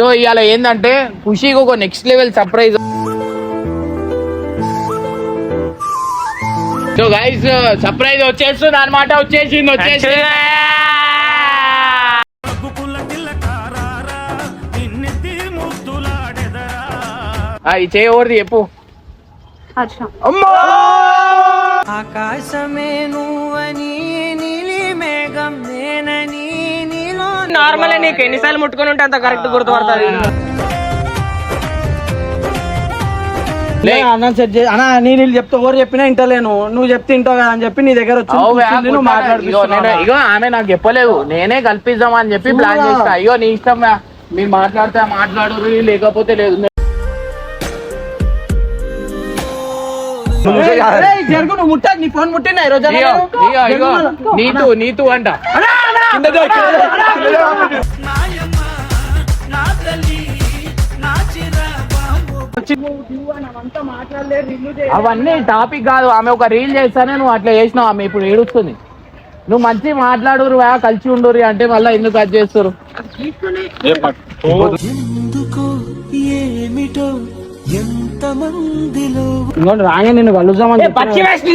So ఇవాళ ఏంటంటే ఖుషికి ఒక next level surprise so guys surprise వచ్చేస్తుంది అనమాట వచ్చేసింది వచ్చేసింది. ఆ, ఈ చేయి ఎవరిది చెప్పు. ఆకాశమే నువ్వని నార్మల్ నీకు ఎన్నిసార్లు ముట్టుకొని ఉంటే అంత కరెక్ట్ గుర్తుపడుతుంది లే. అన్న సెట్ చేసి అన్న నేను వీళ్ళు చెప్తే ఎవరు చెప్పినా ఇంటలేను. నువ్వు చెప్తే ఇంటావు కదా అని చెప్పి నీ దగ్గర వచ్చి నువ్వు మాట్లాడుతున్నావు ఇగో ఆమె నాకు చెప్పలేదు నేనే కల్పిద్దాం అని చెప్పి ప్లాన్. చేస్తా. అయ్యో నీ ఇష్టం. మీరు మాట్లాడితే మాట్లాడు లేకపోతే లేదు. జరుగు నువ్వు ముట్టా నీ ఫోన్ ముట్టినా ఈ రోజు? ఇగో ఇగో ఇగో నీతు నీతు అంట. అవన్నీ టాపిక్ కాదు. ఆమె ఒక రీల్ చేస్తానే నువ్వు అట్లా చేసినావు. ఆమె ఇప్పుడు ఏడుస్తుంది. నువ్వు మంచి మాట్లాడురు కలిసి ఉండురు అంటే మళ్ళీ ఎందుకు అది చేస్తారు ఏమిటో ఎంత మందిలో ఇంకోటి రాగా నిన్ను కలుద్దామని. పచ్చి వేసి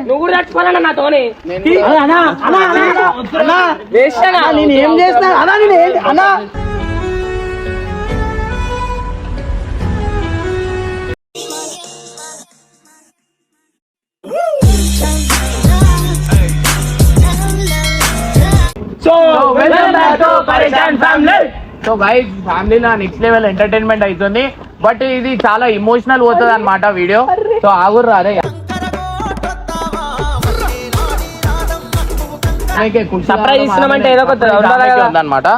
నువ్వు కూడా చచ్చిపోవాలన్నా నాతోని. అన్నా, అన్నా, అన్నా, అన్నా, వేసానా? అన్నా, నేను ఏం చేసినా అన్నా నేను అన్నా. సో గైస్ ఫ్యామిలీలో నెక్స్ట్ లెవెల్ ఎంటర్టైన్మెంట్ అవుతుంది బట్ ఇది చాలా ఇమోషనల్ పోతుంది అనమాట వీడియో సో ఆగురు రాదే. ఉందన్నమాట.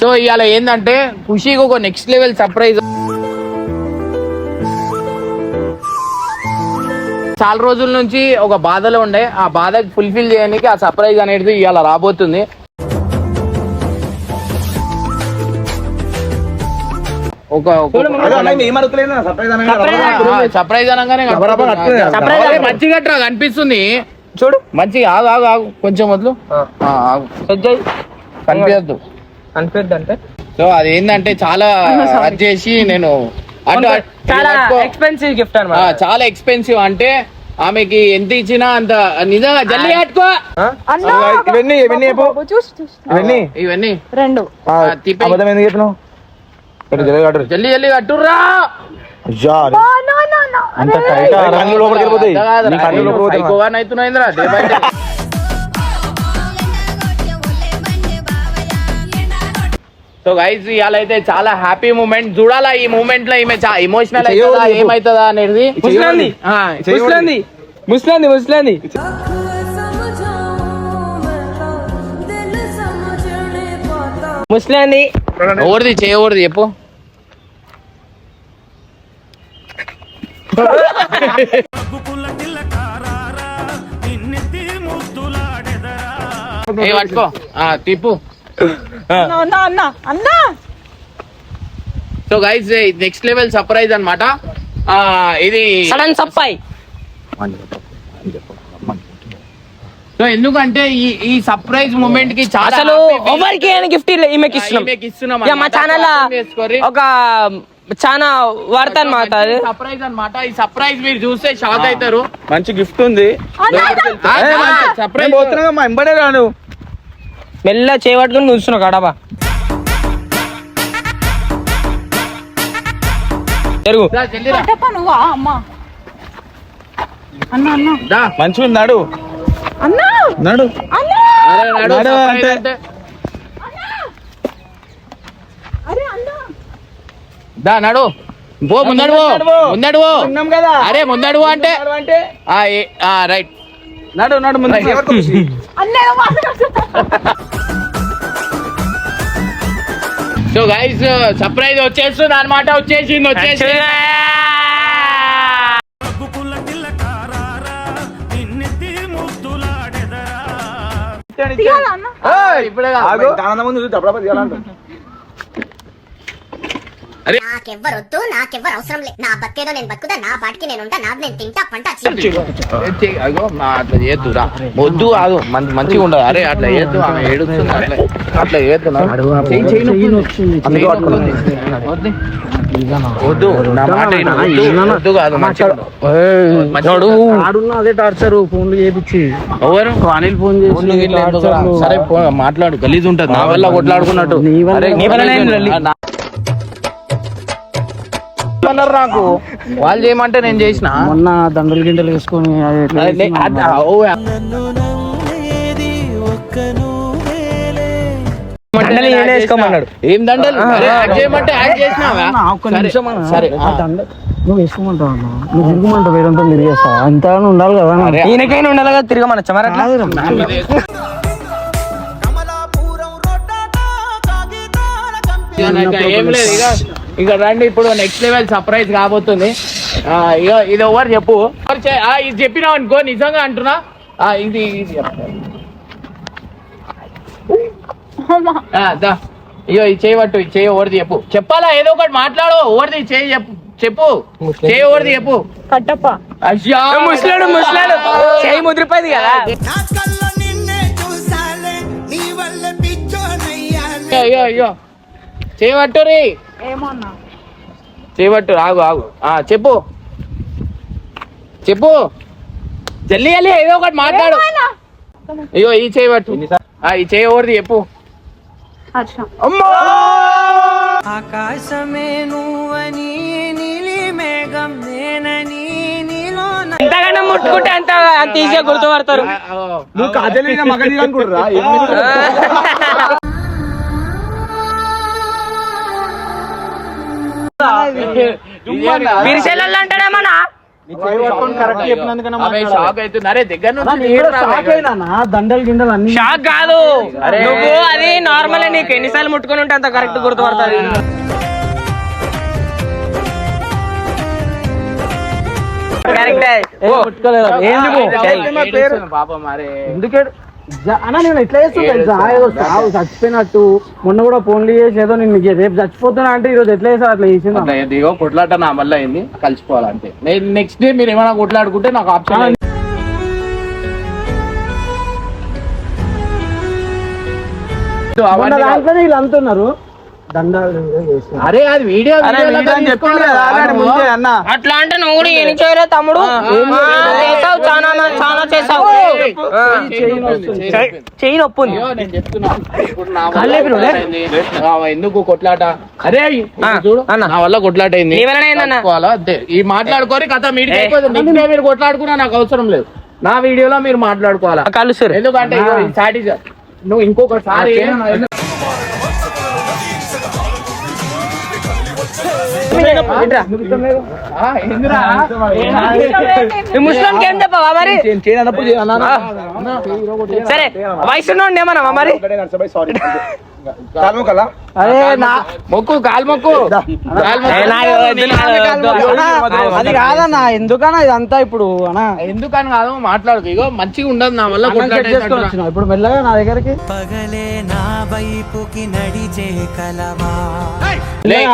సో ఇవాళ ఏంటంటే ఖుషికి ఒక నెక్స్ట్ లెవెల్ సర్ప్రైజ్ చాలా రోజుల నుంచి ఒక బాధలో ఉండే. ఆ బాధ ఫుల్ఫిల్ చేయడానికి ఆ సర్ప్రైజ్ అనేది ఇవాళ రాబోతుంది. ఒక సర్ప్రైజ్ అనగానే మంచిగా అట్రా కనిపిస్తుంది. చూడు. మంచిగా ఆగు ఆగు ఆగు. కొంచెం వదులు. ఆ, ఆగు. కనిపించద్దు అనిపిద్ది అంటే సో అది ఏంటంటే చాలా అది చేసి నేను చాలా. ఎక్స్పెన్సివ్ గిఫ్ట్ ఆ, అనమాట చాలా ఎక్స్పెన్సివ్ అంటే ఆమెకి ఎంత ఇచ్చినా అంత నిజంగా జల్లి కట్టుకో ఇవన్నీ ఇవన్నీ రెండు. ఆ, తిప్పి. అబద్ధం ఎందుకు చెప్పినావు? జల్లి జల్లి కట్టుర్రా. అంత టైట్ కళ్ళు లోపలికి వెళ్ళిపోతాయి. కళ్ళు లోపలికి పోతాయి. అవుతున్నాయిందిరా. సో ఇవాళ అయితే చాలా హ్యాపీ మూమెంట్ చూడాలా ఈ మూమెంట్లో ఈమె ఇమోషనల్ అవుతుందా ఏమైతుందా అనేది? ముస్లాంది. ఆ, ముస్లాంది ముస్లాంది. ముస్లాంది ఎవరిది? చేయకూడదు చెప్పు. ఏ పట్టుకో. ఆ, తిప్పు. అన్న అన్న అన్న so guys next level surprise అన్నమాట. ఆ ఇది సడన్ సప్పాయి సో ఎందుకంటే ఈ ఈ సర్ప్రైజ్ మూమెంట్కి చాలా అసలు ఎవరికి గిఫ్ట్ ఈమెకి ఇస్తున్నాం. ఈమెకి ఇస్తున్నాం ఇక మా. ఛానల్. ఒక చాలా వర్త అనమాట అది. సర్ప్రైజ్ అన్నమాట. ఈ సర్ప్రైజ్ మీరు చూస్తే షాక్ అవుతారు మంచి గిఫ్ట్ ఉంది. సర్ప్రైజ్ నేను పోతున్నా మా ఎంబడే రాను మెల్ల చేపట్టుకుని కూర్చున్నావు కడబా జరుగు. చెప్ప నువ్వా? అమ్మ. అన్న అన్న. దా. మంచిగా ఉన్నాడు అన్న! నాడు. అన్న! అరే నడు, నడు surprise అంటే. అంటే. అరే అన్న! దా నడు. పో ముందడు ముందడు అరే ముందడు అంటే రైట్. నాడు నాడు ముందు సో గైస్ సర్ప్రైజ్ వచ్చేస్తుంది అనమాట వచ్చేసింది వచ్చేసింది. ఇప్పుడే. ఆనందం ముందు చూసి డబ్బా తీయాలంట. అరే. నాకెవ్వరొద్దు నాకెవ్వరు అవసరం లేదు నా బతికేదో నేను బతుకుతా నా పాటికి నేను ఉంటా నాది నేను తింటా పంట అగో అట్లా చేయొద్దు రా వద్దు కాదు మంచి మంచిగా ఉండదు అరే అట్లా చేయొద్దు ఆమె ఏడుస్తుంది అట్లా అట్లా. వద్దు. వద్దు నా మాట. వద్దు, కాదు. ఆడున్న అదే టార్చర్ ఫోన్లు చేపించి ఎవరు? అనిల్ ఫోన్ చేసి? సరే మాట్లాడు. గలీజ్ ఉంటది. నా వల్ల కొట్లాడుకున్నట్టు. నీ వల్ల- అన్నారు నాకు. వాళ్ళు చేయమంటే నేను చేసిన. మొన్న దండలు గిండలు వేసుకొని ఏం దండలు? చేయమంటే చేసినావా? సరే, నువ్వు వేసుకోమంటావు నువ్వు తిరుగుమంటావు? వేరంతా అంత ఉండాలి కదా ఈయనకైనా ఉండాలి కదా ఏం లేదు ఇక ఇక రండి ఇప్పుడు నెక్స్ట్ లెవెల్ సర్ప్రైజ్ కాబోతుంది. ఆ, ఇక ఇది ఎవరు చెప్పు? ఇది చెప్పినావు అనుకో నిజంగా అంటున్నా. ఆ, ఇది ఇది చెప్పు. ఆ, దా. ఇగో ఇది చేయబట్టు ఇది చేయి ఎవరిది చెప్పు. చెప్పాలా? ఏదో ఒకటి మాట్లాడు. ఎవరిది చేయి చెప్పు చెప్పు. చేయి ఎవరిది చెప్పు. కట్టప్ప. అయ్యా ముసలాడు ముసలాడు. చేయి ముదిరిపోయింది కదా. నా కళ్ళ నిన్నే చూసాలే నీ వల్ల పిచ్చోనయ్యాలే. అయ్యో అయ్యో చేయబట్టు రీ ఏమన్నా? చేయబట్టు ఆగు ఆగు. ఆ చెప్పు. చెప్పు. జల్లి జల్లి ఏదో ఒకటి మాట్లాడు. అయ్యో ఈ చేయబట్టు ఆ ఈ చేయి ఎవరిది చెప్పు. అచ్చా. ఆకాశమే నువ్వని నీలి మేఘం నేనని నీలో ఎంతగానో ముట్టుకుంటే అంత అంత ఈజీగా గుర్తుపడతారు. నువ్వు కాజలిన మగని అనుకుంటురా అయినా అన్న. దండలు గిండలు అన్ని షాక్ కాదు. అరే. నువ్వు అది నార్మల్ నీకు ఎన్నిసార్లు ముట్టుకుని ఉంటే అంత కరెక్ట్ గుర్తుపడుతుంది. కరెక్టే? ఏడుస్తుంది పాపం అరే. ఎందుకే అన్న నేను ఎట్లా తెలుసా? ఏదో చావు చచ్చిపోయినట్టు. మొన్న కూడా ఫోన్లు చేసి ఏదో నేను రేపు చచ్చిపోతున్నా అంటే ఈరోజు ఎట్లా చేసా అట్లా చేసింది? అట్లా దిగో కొట్లాట నా వల్ల అయింది. కలిసిపోవాలంటే నేను నెక్స్ట్ డే మీరు ఏమైనా కొట్లాడుకుంటే నాకు ఆప్షన్ వీళ్ళు అంటున్నారు. అరే అది వీడియో అట్లా అంటే నువ్వు? కూడా ఏం చేయలే తమ్ముడు? చేసావు చాలా చాలా చేసావు. చెయ్యి- నొప్పి ఎందుకు కొట్లాట? అరే చూడు అన్న. నా వల్ల కొట్లాట అయింది? అంతే ఈ మాట్లాడుకోరి కథ మీరు కొట్లాడుకున్నా నాకు అవసరం లేదు. నా వీడియోలో మీరు మాట్లాడుకోవాలా? కలుస్తారు ఎందుకంటే నువ్వు ఇంకొకసారి ముస్లింకి ఏం చెప్పవా మరి? సరే వయసు నుండి ఏమన్నా మరి అరే నా మొక్కు. కాలు మొక్కు. అది కాదన్నా ఎందుకన్నా ఇదంతా ఇప్పుడు అన్నా? ఎందుకని కాదు మాట్లాడుకో. ఇగో మంచిగా ఉండదు నా వల్ల ఇప్పుడు మెల్లగా నా దగ్గరికి? పగలే నా వైపుకి నడిచే కలవా.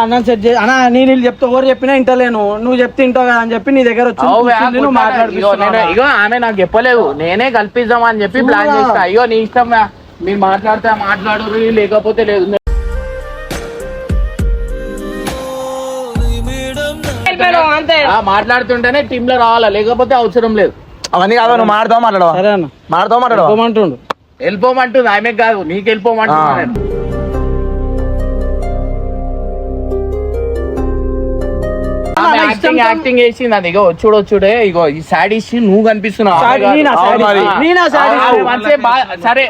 అన్నం సెట్ చేసి అన్నా నేను వీళ్ళు చెప్తే ఎవరు చెప్పినా ఇంటలేను. నువ్వు చెప్తే ఇంటావు కదా అని చెప్పి నీ దగ్గర వచ్చి నువ్వు మాట్లాడుతున్నావు ఇగో ఆమె నాకు చెప్పలేదు. నేనే కల్పిద్దాం అని చెప్పి ప్లాన్? చేస్తా. అయ్యో నీ ఇష్టం. మీరు మాట్లాడితే మాట్లాడు లేకపోతే లేదు. వెళ్ళిపోయావు, అంతే. ఆ, మాట్లాడుతుంటేనే టీమ్లో రావాలా లేకపోతే అవసరం లేదు. అవన్నీ కాదు నువ్వు మాడతావు మాట్లాడవా సరే అన్న. మాడతావు మాట్లాడవా ఒప్పుకోమంటుండు వెళ్ళిపోమంటుంది ఆమె కాదు నీకు వెళ్ళిపోమంటున్నా యాక్టింగ్ యాక్టింగ్ వేసింది అది ఇగో వచ్చుడే ఇగో ఈ సాడీస్ నువ్వు కనిపిస్తున్నావు సరే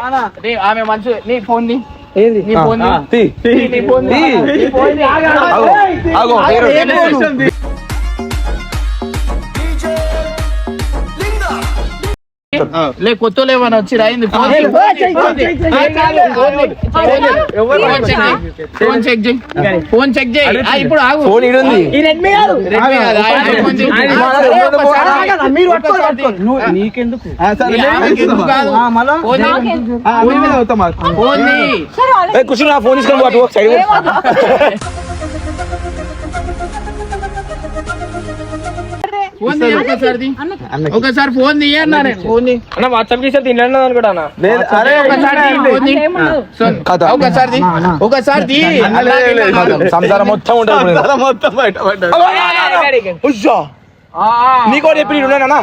ఆమె మనసు నీ ఫోన్ ది నీ ఫోన్ నీ ఫోన్ లే కొత్త లేవని వచ్చి రాయింది ఫోన్ చెక్ చేయి. ఫోన్ చెక్ చేయి. ఇప్పుడు ఆగు. ఫోన్ ఈడుంది ఈ రెడ్మీ కాదు. రెడ్మీ కాదు, మీరు నీకెందుకు? ఫోన్. ఫోన్ తీసుకొని సైడ్ ఫోన్ ఒకసారి. ఒకసారి ఫోన్ తీయ అన్నా నేను. ఫోన్. అన్న వాట్సాప్ చేసే తినలేదు అరే ఒకసారి. ఒకసారి. సంసారం మొత్తం ఉంటుంది మొత్తం బయట నీకో చెప్పి ఉన్నానా?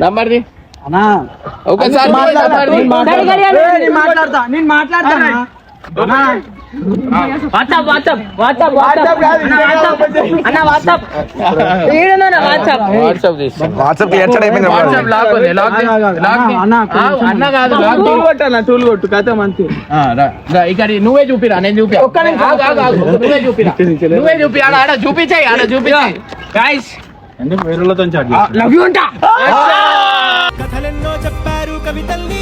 నంబర్ తీ. అన్నా ఒకసారి మాట్లాడతా నేను మాట్లాడతా వాట్సాప్ వాట్సాప్ వాట్సాప్ వాట్సాప్ అన్న వాట్సాప్. ఏడన్నా వాట్సాప్. వాట్సాప్. తీసి. వాట్సాప్ క్లియర్ అయిపోయింది వాట్సాప్ లాక్ ఉంది లాక్ లాక్. అన్నా, కాదు లాక్. కొట్టన్నా టూల్ కొట్టు కథ మంచి. ఇక్కడ నువ్వే చూపిరా నేను చూపి ఆగు. నువ్వే చూపిరా. నువ్వే చూపి ఆడ ఆడ చూపించాయి ఆడ చూపించాయి గైస్ ఎందుకు వేరే వాళ్ళతో చాట్ లవ్ యూ అంట కథలెన్నో చెప్పారు కవితల్ని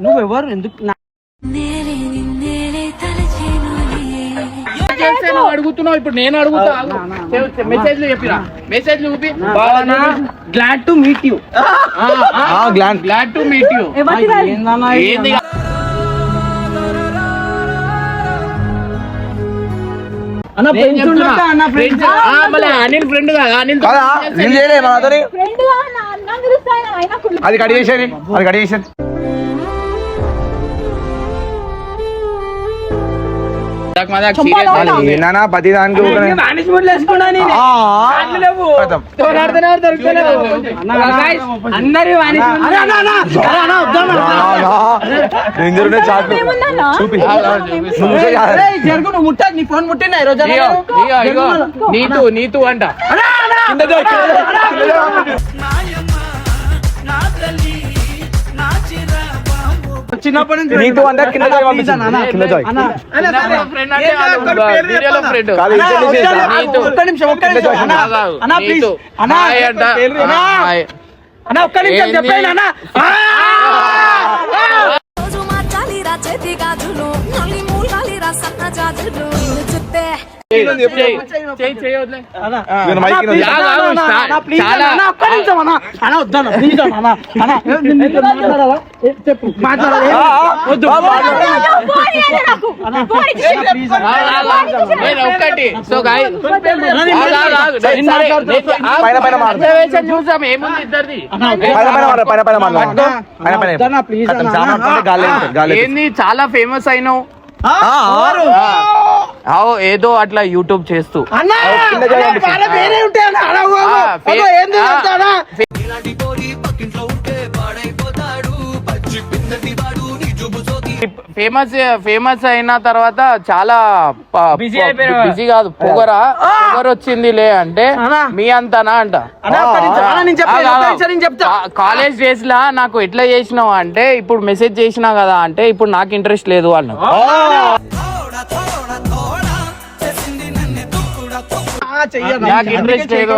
నువ్వు ఎవరు ఎందుకు చేస్తే నువ్వు అడుగుతున్నావు ఇప్పుడు నేను అడుగుతా మెసేజ్లు చెప్పిరా మెసేజ్లు చూపి glad to meet you gland glad to meet you ఏందన్నా ఏంది అన్న నేను ఫ్రెండ్స్ చెప్తున్నా. ఉండొద్దా అన్న ఫ్రెండ్స్ Friends. ఆ, మళ్ళీ అనిల్ ఫ్రెండ్ కదా అనిల్ కదా నేను చేయలే మనతోని ఫ్రెండ్గా నా అన్న పిలుస్తాయి అయినా కుళ్ళు అది కట్ చేసేది అది కట్ చేసేది ప్రతి దానికి నేను నీతు నీతు అంట. నా తల్లి చిన్నప్పటి నుంచి నీతు అంటే కింద జాయ్ పంపించింది. కింద జాయ్. ఒక్క. నిమిషం, ఒక్క నిమిషం ఒక్క నిమిషం. అన్న అన్న ప్లీజ్. అన్న హాయ్ అంట అన్న, హాయ్. అన్న ఒక్క నిమిషం ఏంది? చెప్పాను అన్న. రోజు మార్చాలిరా చేతి గాజులు నల్లి మూలాలిరా సన్న జాజులు. నిన్ను చెప్పు. ఒక్కటి సో చూసాం ఏముంది ఇద్దరిది. చాలా ఫేమస్ అయినావు. ఏదో అట్లా యూట్యూబ్ చేస్తూ. ఫేమస్ ఫేమస్ అయిన తర్వాత చాలా? బిజీ కాదు పొగరా. పొగర వచ్చింది లే అంటే. మీ అంతనా అంట. కాలేజ్ డేస్ లా నాకు ఎట్లా చేసినావు అంటే ఇప్పుడు మెసేజ్ చేసినా కదా అంటే ఇప్పుడు నాకు ఇంట్రెస్ట్ లేదు అన్న నాకు ఇంట్రెస్ట్ లేదు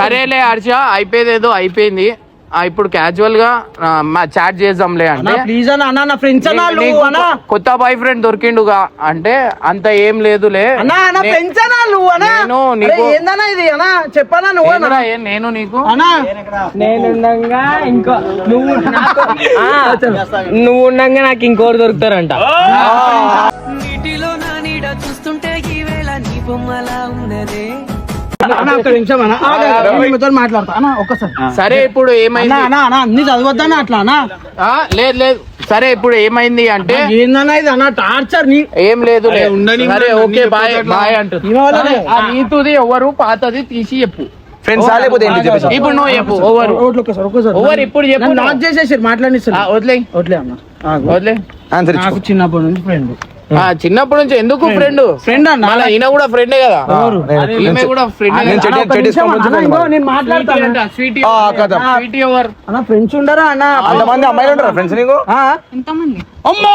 సరేలే హర్ష అయిపోయేది ఏదో అయిపోయింది. ఆ, ఇప్పుడు క్యాజువల్గా చాట్ చేద్దాంలే అంటే. ప్లీజ్ అన్న అన్న నా ఫ్రెండ్స్ అన్న కొత్త బాయ్ ఫ్రెండ్ దొరికిండుగా అంటే అంత ఏం లేదులే. ఫ్రెండ్స్ అన్న నువ్వు నేను నీకు- ఏందన్న ఇది? అన్న చెప్పనా నువ్వు నేను నీకు? అన్న. నేను ఉండగా ఇంకో నువ్వు నువ్వు ఉండగా నాకు ఇంకోటి దొరుకుతారంట. అన్న ఒక్కసారి. సరే ఇప్పుడు ఏమైంది? అన్న అన్న అన్ని చదవద్దన్న అట్లా అన్న. ఆ, లేదు లేదు. సరే ఇప్పుడు ఏమైంది అంటే ఏందన్న ఇది అన్న టార్చర్ నీ ఏం లేదు సరే ఓకే బాయ్ బాయ్ అంటుంది. నీతుది ఎవరు పాతది తీసి చెప్పు. ఫ్రెండ్స్ లేకపోతే ఇప్పుడు నువ్వు చెప్పు ఒక్కసారి ఓవర్ ఇప్పుడు చెప్పు. లాక్ చేసేసి మాట్లాడిస్తారు వదిలే. వదిలే అన్న. వదిలే. ఆన్సర్ నాకు ఇచ్చు చిన్నప్పటి నుంచి ఫ్రెండ్ చిన్నప్పటి నుంచి ఎందుకు ఫ్రెండ్ ఫ్రెండ్ అన్న? ఈయన కూడా ఫ్రెండే కదా? ఈమె కూడా ఫ్రెండ్ ఫ్రెండ్స్ ఉండరా అన్న? అంతమంది అమ్మాయిలు ఉంటారా ఫ్రెండ్స్ నీకు? ఎంతమంది? అమ్మో!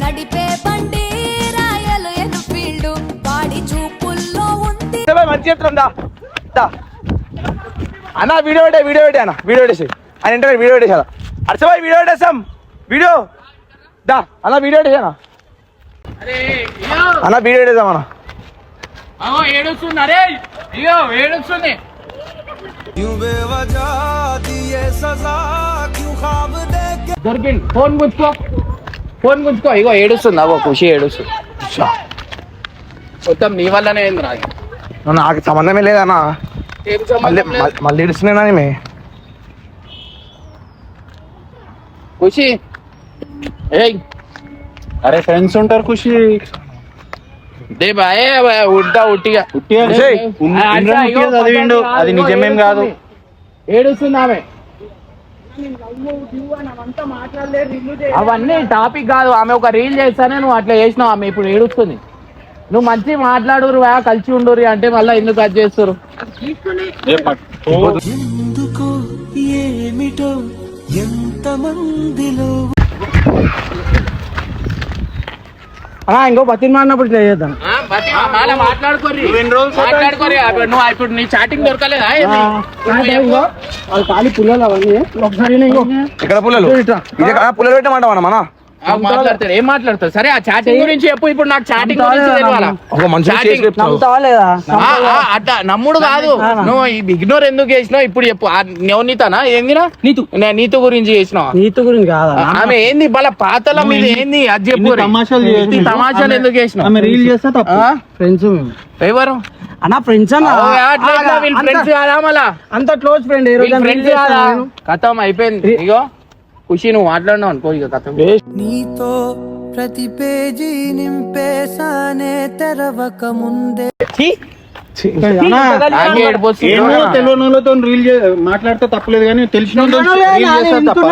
నడిపే బండి రాయలు ఎన్ఫీల్డ్ వాడి చూపుల్లో ఉంది మంచి చెప్తుందా అన్న వీడియో పెట్టే వీడియో పెట్టే అన్న వీడియో పెట్టేసి ఆయన ఇంటర్ వీడియో పెట్టేసా అర్చబాయ్ వీడియో పెట్టేసాం వీడియో దా అన్న వీడియో పెట్టేసానా అన్న వీడియో వేద్దాం అన్న. ఫోన్ గుంచుకో ఫోన్ గుంచుకో ఇగో ఏడుస్తుంది. అవో ఖుషి ఏడుస్తుంది. మొత్తం నీ వల్లనే ఏంది రా నాకు సంబంధమే లేదన్నా మళ్ళీ మళ్ళీ ఏడుస్తున్నానా ఖుషి. ఏయ్. అరే ఫ్రెండ్స్ ఉంటారు ఖుషి. దే బాయ్ ఉట్టిగా. ఇగో చదివిండు. అది నిజమేం కాదు. ఏడుస్తుంది ఆమె అవన్నీ టాపిక్ కాదు. ఆమె ఒక రీల్ చేస్తానే నువ్వు అట్లా చేసినావు ఆమె. ఇప్పుడు ఏడుస్తుంది. నువ్వు మంచి మాట్లాడురు కలిసి ఉండురు అంటే మళ్ళీ ఎందుకు అది చేస్తారు ఎందుకో ఏమిటో ఎంతమందిలో అలా ఇంకో బతిని మాడినప్పుడు ఇట్లా చేద్దాం. ఇప్పుడు నీ చాటింగ్ దొరకలేదా ఖాళీ పుల్లలు అవన్నీ. ఒకసారి ఇంకో ఇక్కడ పుల్లలు? పెట్టమంటావా మన? ఆ, మాట్లాడతారు ఏం మాట్లాడతారు సరే ఆ చాటింగ్ గురించి చెప్పు. ఇప్పుడు నాకు చాటింగ్ గురించి తెలియాలా అట్లా. నమ్ముడు కాదు. నువ్వు ఇగ్నోర్ ఎందుకు చేసినావు? ఇప్పుడు చెప్పు. ఆ నవనీతనా ఏందిరా? నీతు. నీతు గురించి చేసినావు? నీతి గురించి కాదా? ఆమె ఏంది? బల పాతల మీద ఏంది? అది చెప్పు. తమాషాలు ఎందుకు చేసినావు? రీల్ చేస్తే? ఫ్రెండ్స్ ఎవరు? అన్న ఫ్రెండ్స్ అన్న? అంత క్లోజ్ ఫ్రెండ్ ఏ రోజు ఫ్రెండ్స్ కాదా? కథం అయిపోయింది. ఇగో. ఖుషి నువ్వు మాట్లాడినావు అనుకో ఇక కథం. నీతో ప్రతి పేజీ నింపేసానే తెరవక ముందే. రీల్ మాట్లాడితే తప్పలేదు కానీ తెలిసిన రీల్ చేస్తే తప్ప.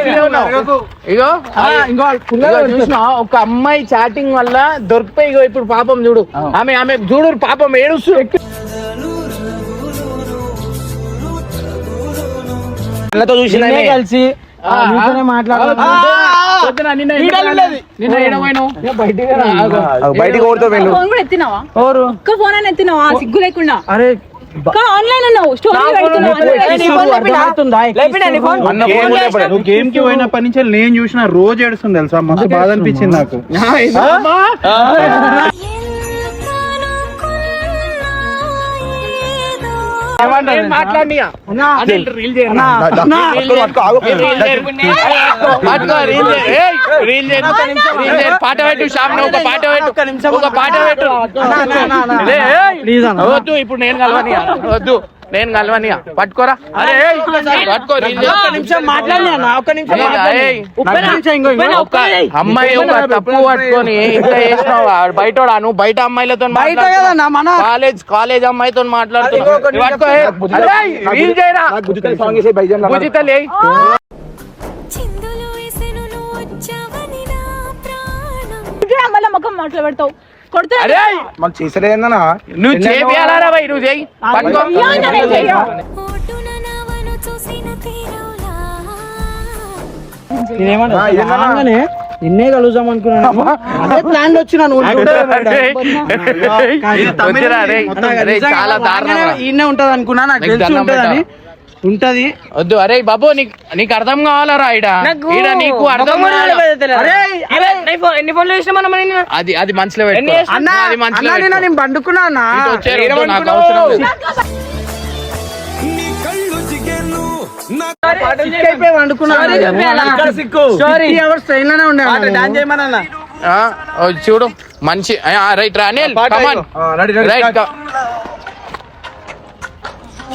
ఇంతే ఉన్నావు. ఇగో చూసినా ఒక అమ్మాయి చాటింగ్ వల్ల దొరికిపోయి ఇగో ఇప్పుడు పాపం చూడు. ఆమె ఆమె చూడు పాపం ఏడుస్తూ. చూసిన కలిసి. బయటికి ఓడితో ఫోన్ కూడా ఎత్తినావా? ఫోన్ అని ఎత్తినావా? సిగ్గు లేకుండా. అరే ఆన్లైన్ ఉన్నావు. స్టోరీ పెడుతున్నావు అర్థమవుతుందా? అన్న ఫోన్ కూడా చెప్పలేదు. నువ్వు గేమ్కి పోయినప్పటి నుంచి నేను చూసిన రోజు ఏడుస్తుంది తెలుసా మస్తు బాధ అనిపించింది నాకు. పాట పెట్టు షాప్ ఒక పాట పెట్టు. ఒక పాట పెట్టు. ఏ, ఏయ్. Please అన్న. వద్దు ఇప్పుడు నేను కలవని వద్దు. నేను కలవని పట్టుకోరా. అమ్మాయి ఒక తప్పు పట్టుకొని ఇట్లా చేసినావు? బయట నువ్వు బయట అమ్మాయిలతో కాలేజ్ కాలేజ్ అమ్మాయితో మాట్లాడుతున్నావు. పట్టుకో, ఏయ్. అరే, రీల్ చేయరా? నాకు గుర్తుతుంది సాంగ్ వేసే బైజాన్ లా. పూజితలే చిందులు వేసెను నువ్వు వచ్చావని నా ప్రాణం. మళ్ళీ ముఖం మాటలు పెడతావు. కొడుతా అరే! మనం చేసలేదన్నా నువ్వు చేపియాలరా భయ్ నువ్వు చేయి. నిన్నే కలుద్దాం అనుకున్నాను. అదే ప్లాన్. ఈయనే ఉంటది అనుకున్నా నాకు తెలిసి ఉంటదని. ఉంటది. వద్దు అరే బాబు నీకు నీకు అర్థం కావాలరా ఇడ ఈడ? నీకు అర్థం? ఎన్ని ఫోన్లు చేసిన మనం అది అది మనసులో అది. నేను పండుకున్నా చూడు మంచి రైట్ రా అనిల్ కమాన్ ఆ, రెడీ, రెడీ, రైట్.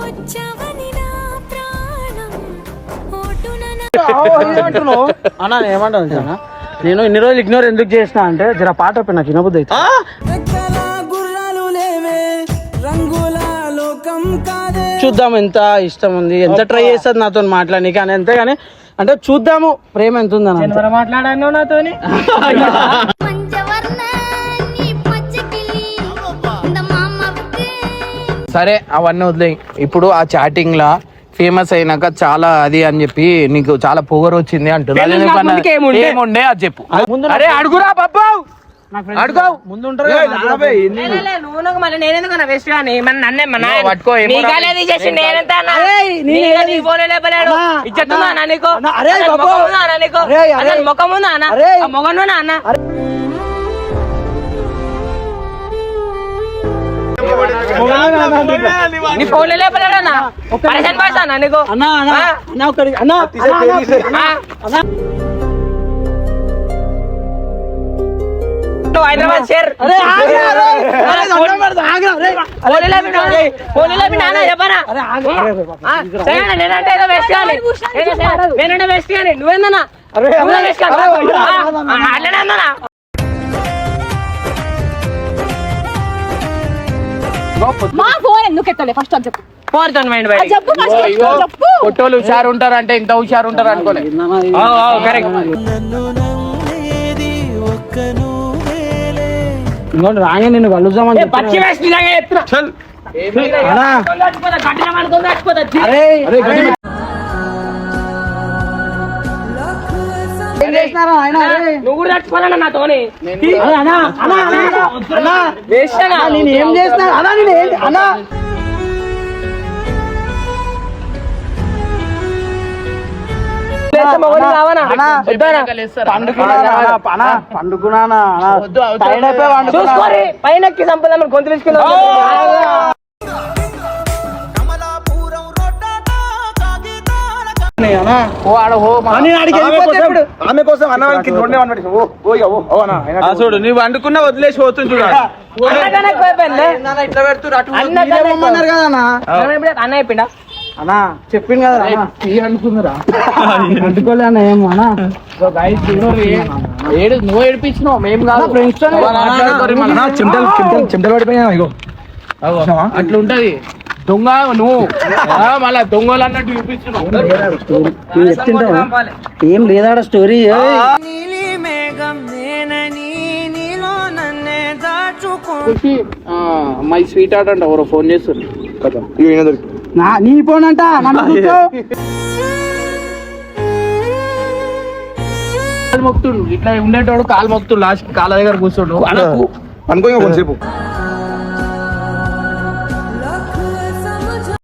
వచ్చావని నా ప్రాణం. ఓటున ఏమంటున్నావు? అన్న అన్న? నేను ఇన్ని రోజులు ఇగ్నోర్ ఎందుకు చేసిన అంటే జర పాట నాకు వినబుద్ధి అయితే చూద్దాం ఎంత ఇష్టం ఉంది. ఎంత ట్రై చేస్తుంది నాతో మాట్లాడడానికి అని అంతే కానీ అంటే చూద్దాము ప్రేమ ఎంత ఉందని. మాట్లాడాను నాతోని. పంచవర్ణ నీ పచ్చకిలి మామకి. సరే అవన్నీ వదిలేయి. ఇప్పుడు ఆ చాటింగ్ లా ఫేమస్ అయినాక చాలా అది అని చెప్పి నీకు చాలా పొగరు వచ్చింది అంటున్నా? ఏముండే? అది చెప్పు. అరే అడుగురా బాబు. అడుగు. ముందు ఉంటారు కదా, నాకు నువ్వు నాకు మళ్ళీ నేనెందుకు వేస్ట్ కానీ మన నన్నే మన నువ్వు పట్టుకో, ఏమో నీ నేనెంత నీకు? అన్నా, అరే, అన్న నీకు? ముఖం ఉందా మొగను నీ ఫోన్ నీకు? అన్న. నేనంటే ఏదో వేస్ట్ కానీ నేనంటే వేస్ట్ కానీ నువ్వేందన్నా? అట్లనే మా ఫోన్ ఎందుకు ఎత్తలే? ఫస్ట్ అది చెప్పు. పొట్టోళ్ళు హుషారు ఉంటారు అంటే ఇంత హుషారు ఉంటారు అనుకోలే. కరెక్ట్ ఇంకోటి రాగా నిన్ను కలుద్దామని. పచ్చి అరే నువ్వు కూడా చచ్చిపోవాలన్నా నాతోని. అరే, అన్నా, అన్నా, అన్నా, నేను ఏం చేసినా అన్నా నేను అన్నా. చూసుకోరి పైన గొంతు అన్నా, ఆమె కోసం అన్న అన్న చూడు నువ్వు వండుకున్న వదిలేసి పోతుంది చూడు ఎక్కువైపోయింది. ఇట్లా పెడుతురు అటు అన్న. కదా అన్న చెప్పింది కదా అనుకుందిరా అంటుకోలే అన్న ఏమో అన్న. ఏడు నువ్వు ఏడిపించినావు మేము కాదు. ఫ్రెండ్స్. చెమటలు చెమటలు చెమటలు పడిపోయినా ఇగో. అట్లా ఉంటది దొంగ నువ్వు. మళ్ళా దొంగలు అన్నట్టు చెప్తుంటావా ఏం లేదాడ స్టోరీ అమ్మాయి స్వీట్ ఆర్ట్ అంట ఎవరో ఫోన్ ఈయన దొరికి. నా నీ ఫోన్ అంట మొక్తుండు ఇట్లా ఉండేటోడు కాలు మొక్తుండు లాస్ట్ కాళ్ళ దగ్గర కూర్చోడు. అనుకో. కొంచెంసేపు